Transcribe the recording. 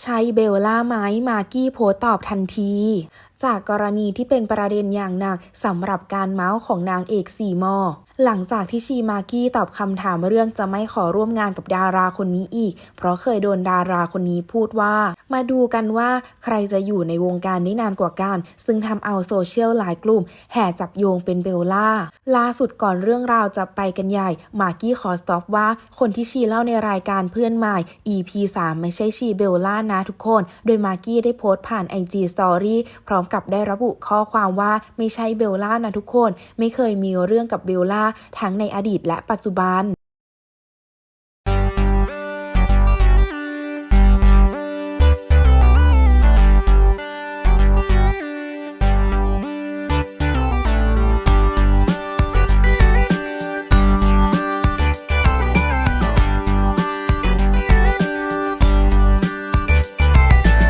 ใช่เบลล่าไหมมากกี้โพสต์ตอบทันที จากกรณีที่เป็นประเด็นอย่างหนักสำหรับการเมาส์ของนางเอกสีมอ หลังจากที่ชีมากกี้ตอบคำถามเรื่องจะไม่ขอร่วมงานกับดาราคนนี้อีก เพราะเคยโดนดาราคนนี้พูดว่า มาดูกันว่าใครจะอยู่ในวงการได้นานกว่ากัน ซึ่งทำเอาโซเชียลหลายกลุ่ม แห่จับโยงเป็นเบลล่า ล่าสุดก่อนเรื่องราวจะไปกันใหญ่ มากกี้ขอสต็อปว่า คนที่ชีเล่าในรายการเพื่อนใหม่ EP 3ไม่ใช่ชีเบลล่านะทุกคน โดยมากี้ได้โพสต์ผ่าน IG Story พร้อมกับได้ระบุข้อความว่าไม่ใช่เบลล่านะทุกคน ไม่เคยมีเรื่องกับเบลล่าทั้งในอดีตและปัจจุบัน